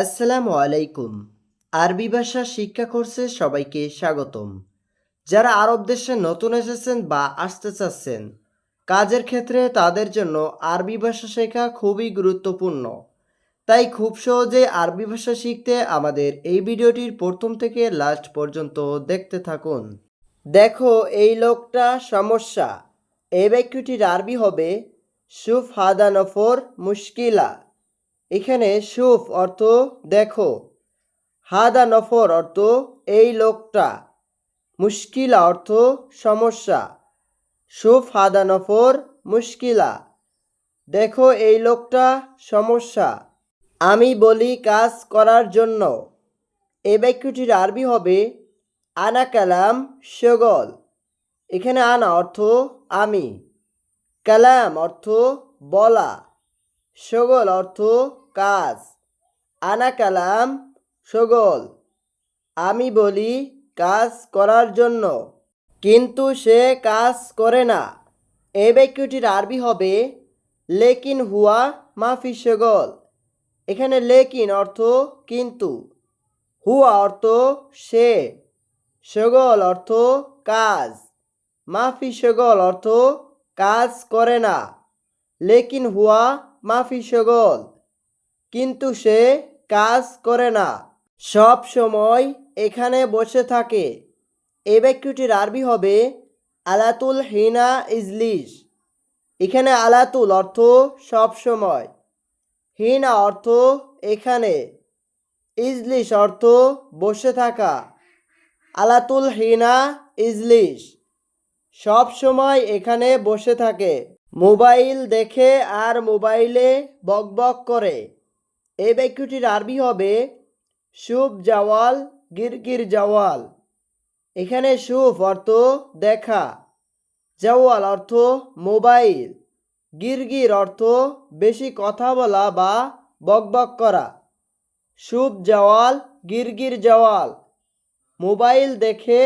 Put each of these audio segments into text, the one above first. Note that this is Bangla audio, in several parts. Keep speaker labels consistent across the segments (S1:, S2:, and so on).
S1: আসসালামু আলাইকুম। আরবি ভাষা শিক্ষা কোর্সে সবাইকে স্বাগতম। যারা আরব দেশে নতুন এসেছেন বা আসতে চাচ্ছেন, কাজের ক্ষেত্রে তাদের জন্য আরবি ভাষা শেখা খুবই গুরুত্বপূর্ণ। তাই খুব সহজে আরবি ভাষা শিখতে আমাদের এই ভিডিওটির প্রথম থেকে লাস্ট পর্যন্ত দেখতে থাকুন। দেখো এই লোকটা সমস্যা। এই বাক্যটির আরবি হবে সুফ হাদা নফর মুশকিলা। এখানে সুফ অর্থ দেখো। হাদা নফর অর্থ এই লোকটা। মুশকিলা অর্থ সমস্যা। সুফ, হাদা নফর, মুশকিলা। দেখো এই লোকটা সমস্যা। আমি বলি কাজ করার জন্য। এই বাক্যটির আরবি হবে আনা কালাম শগল এখানে আনা অর্থ আমি। কালাম অর্থ বলা। শগল অর্থ কাজ। আনা কালাম আমি বলি কাজ করার জন্য। কিন্তু সে কাজ করে না। এই বাক্যটির আরবি হবে, লেকিন হুয়া মাফি শগল এখানে লেকিন অর্থ কিন্তু হুয়া অর্থ সে শগল অর্থ কাজ মাফি শগল অর্থ কাজ করে না। লেকিন হুয়া মাফি শগল কিন্তু সে কাজ করে না। সব সময় এখানে বসে থাকে। এই বাক্যটির আরবি হবে আলাতুল হিনা ইজলিশ। এখানে আলাতুল অর্থ সব সময়। হিনা অর্থ এখানে। ইজলিস অর্থ বসে থাকা। আলাতুল হিনা ইজলিস সব সময় এখানে বসে থাকে। মোবাইল দেখে আর মোবাইলে বকবক করে। এই বাক্যটির আরবি হবে, শুভ জাওয়াল গিরগির জাওয়াল। এখানে শুভ অর্থ দেখা। জাওয়াল অর্থ মোবাইল গিরগির অর্থ বেশি কথা বলা বা বকবক করা। শুভ জাওয়াল গিরগির জাওয়াল। মোবাইল দেখে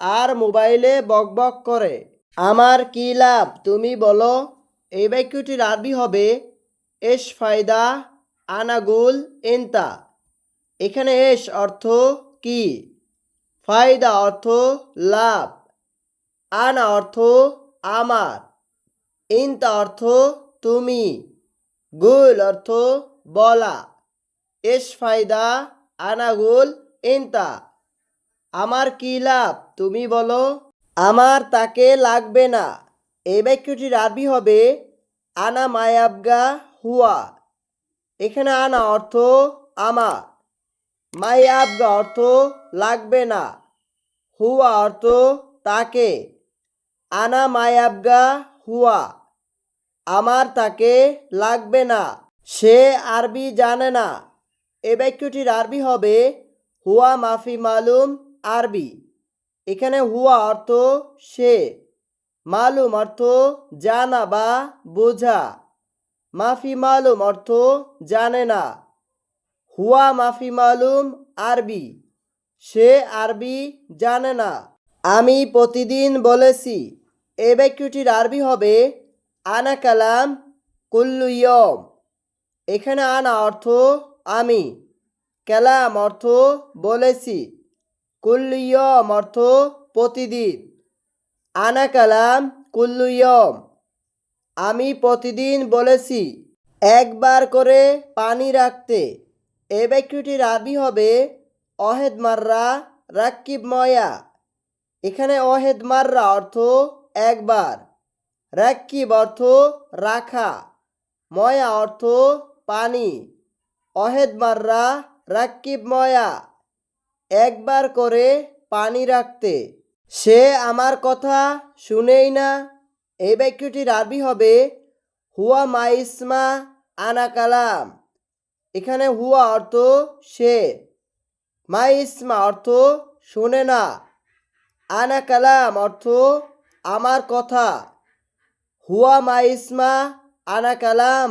S1: আর মোবাইলে বকবক করে। আমার কি লাভ, তুমি বলো। এই বাক্যটির আরবি হবে এস ফায়দা, আনাগুল, এন্তা। এখানে এস অর্থ কি? ফায়দা অর্থ লাভ, আনা অর্থ আমার ইন্তা অর্থ তুমি, গুল অর্থ বলা। এস ফায়দা, আনাগুল ইন্তা আমার কি লাভ তুমি বলো? আমার তাকে লাগবে না। এই বাক্যটির আরবি হবে, আনা মায়াবগা হুয়া। এখানে আনা অর্থ আমা। মায়াবগা অর্থ লাগবে না। হুয়া অর্থ তাকে। আনা মায়াবগা হুয়া। আমার তাকে লাগবে না। সে আরবি জানে না। এ বাক্যটির আরবি হবে, হুয়া মাফি মালুম আরবি। এখানে হুয়া অর্থ সে। মালুম অর্থ জানা বা বোঝা। মাফি মালুম অর্থ জানে না। হুয়া মাফি মালুম আরবি। সে আরবি জানে না। আমি প্রতিদিন বলেছি এ বাক্যটির আরবি হবে, আনা কালাম কুল্লু ইয়ম। এখানে আনা অর্থ আমি। কালাম অর্থ বলেছি। কুল্লু ইয়ম অর্থ প্রতিদিন। আনা কালাম কুল্লু ইয়ম। আমি প্রতিদিন বলেছি, একবার করে পানি রাখতে। এ বাক্যটির আরবি হবে, অহেদ মাররা রাক্কিব ময়া। এখানে অহেদ মাররা অর্থ একবার, রাক্কিব অর্থ রাখা, ময়া অর্থ পানি। অহেদ মাররা রাক্কিব ময়া, একবার করে পানি রাখতে। সে আমার কথা শুনেই না। এই বাক্যটির আরবি হবে। হুয়া মাইসমা আনা কালাম। এখানে হুয়া অর্থ সে। মাইসমা অর্থ শোনে না। আনা কালাম অর্থ আমার কথা। হুয়া মাইসমা আনা কালাম।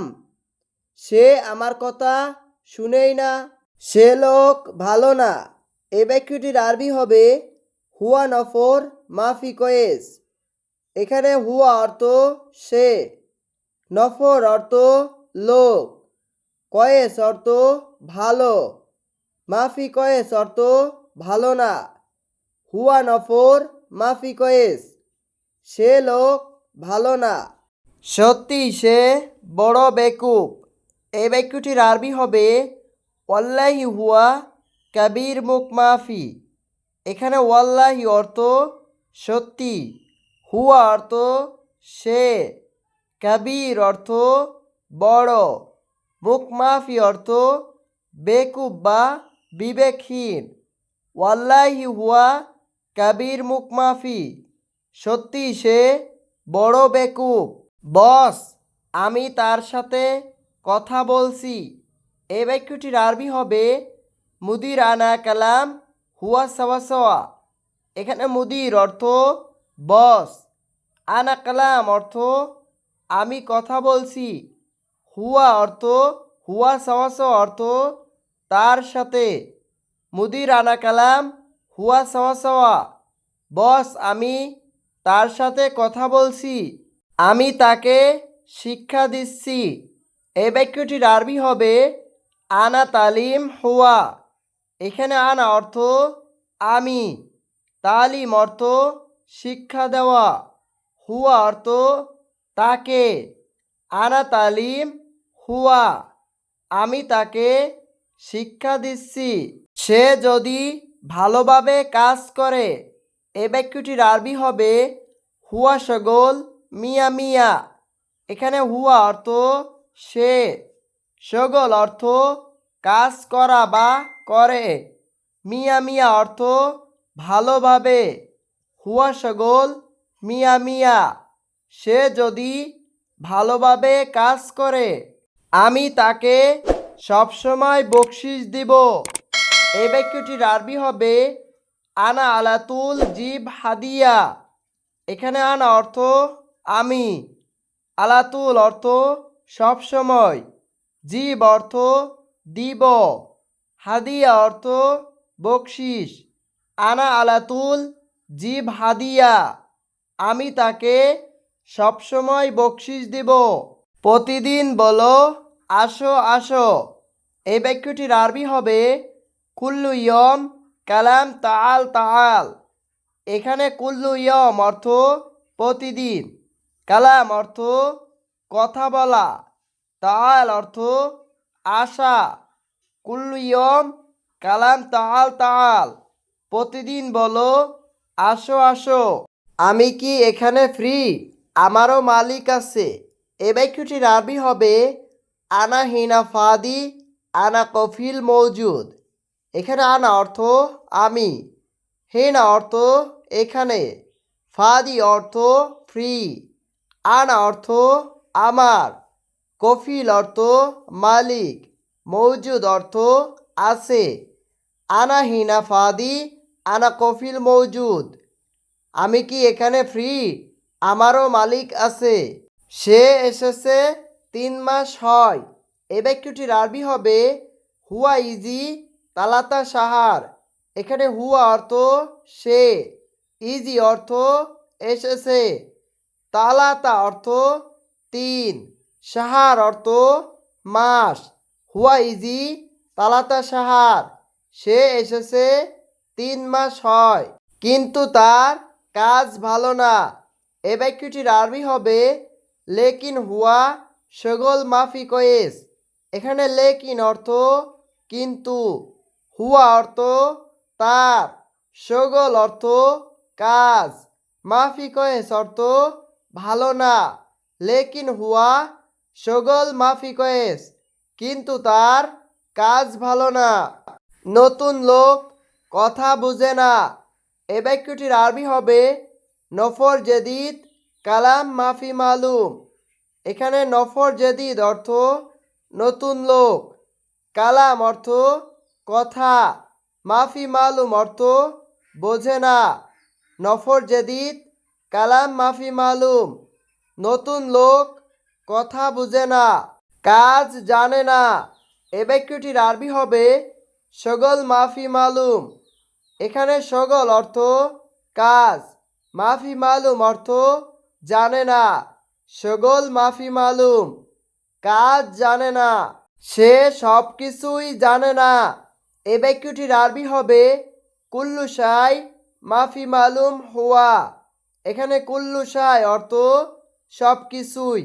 S1: সে আমার কথা শুনেই না। সে লোক ভালো না। এই বাক্যটির আরবি হবে। হুয়া নফর মাফি কয়েস। এখানে হুয়া অর্থ সে, নফর অর্থ লোক, কয়েস অর্থ ভালো, মাফি কয়েস অর্থ ভালো না। হুয়া নফর মাফি কয়েস, সে লোক ভালো না। সত্যি সে বড় বেকুব। এই বাক্যটির আরবি হবে, ওয়াল্লাহি হুয়া কাবির মুখ মাফি। এখানে ওয়াল্লাহি অর্থ সত্যি, হুয়া অর্থ সে, কাবির অর্থ বড় মুখ মাফি অর্থ বেকুব বা বিবেকহীন। ওয়াল্লাহি হুয়া কাবির মুখ মাফি সত্যি সে বড় বেকুব। বস, আমি তার সাথে কথা বলছি। এই বাক্যটির আরবি হবে মুদির আনা কালাম হুয়া সাওয়া সাওয়া। এখানে মুদির অর্থ বস। আনা কালাম অর্থ আমি কথা বলছি। হুয়া অর্থ হুয়া সাওয়া সাওয়া অর্থ তার সাথে। মুদির আনা কালাম হুয়া সাওয়া সাওয়া। বস, আমি তার সাথে কথা বলছি। আমি তাকে শিক্ষা দিচ্ছি। এই বাক্যটির আরবি হবে আনা তালিম হুয়া। এখানে আনা অর্থ আমি তালিম অর্থ শিক্ষা দেওয়া, হুয়া অর্থ তাকে, আনা তালিম হুয়া, আমি তাকে শিক্ষা দিচ্ছি। সে যদি ভালোভাবে কাজ করে, এ বাক্যটির আরবি হবে হুয়া সগোল মিয়া মিয়া। এখানে হুয়া অর্থ সে, সগোল অর্থ কাজ করা বা করে। মিয়া মিয়া অর্থ ভালোভাবে। হুয়া সগোল মিয়া মিয়া সে যদি ভালোভাবে কাজ করে, আমি তাকে সবসময় বকশিস দিব। এই বাক্যটির আরবি হবে, আনা আলাতুল জিব হাদিয়া। এখানে আনা অর্থ আমি। আলাতুল অর্থ সবসময়, জীব অর্থ দিব। হাদিয়া অর্থ বকশিস। আনা আলাতুল জীব হাদিয়া। আমি তাকে সবসময় বকশিস দিব। প্রতিদিন বলো, আসো আসো। এই বাক্যটির আরবি হবে, কুল্লু ইয়ম কালাম তাল তাল এখানে কুল্লু ইয়ম অর্থ প্রতিদিন, কালাম অর্থ কথা বলা তাল অর্থ আশা। কুল্লু ইয়ম কালাম তাল তাল প্রতিদিন বলো, আসো আসো। আমি কি এখানে ফ্রি আমারও মালিক আছে। এ বাক্যটির আরবি হবে। আনা হিনা ফাদি, আনা কফিল মৌজুদ এখানে আনা অর্থ আমি। হিনা অর্থ এখানে। ফাদি অর্থ ফ্রি আনা অর্থ আমার। কফিল অর্থ মালিক। মৌজুদ অর্থ আছে। আনা হিনা ফাদি, আনা কফিল মৌজুদ। আমি কি এখানে ফ্রি আমারও মালিক আছে। সে এসেছে তিন মাস হয়। এ বাক্যটির আরবি হবে হুয়া ইজি তালাতা সাহার। এখানে হুয়া অর্থ সে, ইজি অর্থ এসেছে। তালাতা অর্থ তিন, সাহার অর্থ মাস। হুয়া ইজি তালাতা সাহার সে এসেছে তিন মাস হয়, কিন্তু তার কাজ ভালো না। এ বাক্যটির আরবি হবে লেকিন হুয়া সগল মাফি কয়েস। এখানে লেকিন অর্থ কিন্তু হুয়া অর্থ তার, সগল অর্থ কাজ, মাফি কয়েস অর্থ ভালো না। লেকিন হুয়া সগল মাফি কয়েস। কিন্তু তার কাজ ভালো না। নতুন লোক কথা বুঝে না। এ বাক্যটির আরবি হবে, নফর জেদিদ, কালাম মাফি মালুম। এখানে নফর জেদিদ অর্থ নতুন লোক। কালাম অর্থ কথা, মাফি মালুম অর্থ বোঝে না। নফর জেদিদ, কালাম মাফি মালুম। নতুন লোক কথা বুঝে না। কাজ জানে না। এ বাক্যটির আরবি হবে সগল মাফি মালুম। এখানে সগল অর্থ কাজ, মাফি মালুম অর্থ জানে না। সগল মাফি মালুম, কাজ জানে না। সে সব কিছুই জানে না। এই বাক্যটির আরবি হবে কুল্লু সাই মাফি মালুম হুয়া। এখানে কুল্লু সাই অর্থ সব কিছুই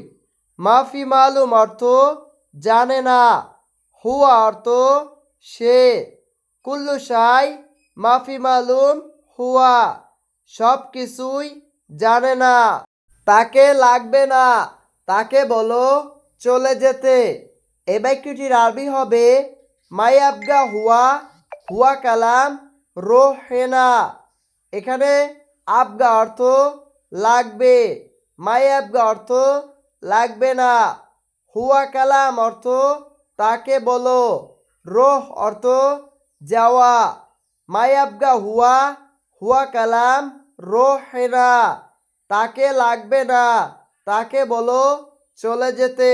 S1: মাফি মালুম অর্থ জানে না, হুয়া অর্থ সে। কুল্লু সাই, মাফি মালুম, হুয়া, সব কিছুই জানে না। তাকে লাগবে না, তাকে বলো চলে যেতে। এ বাক্যটির আরবি হবে মায়াবগা হুয়া হুয়া কালাম রোহেনা এখানে আবগা অর্থ লাগবে মায়াবগা অর্থ লাগবে না। হুয়া কালাম অর্থ তাকে বলো, রোহ অর্থ যাওয়া। মায়াবগা হুয়া হুয়া কালাম রোহেরা, তাকে লাগবে না, তাকে বলো চলে যেতে।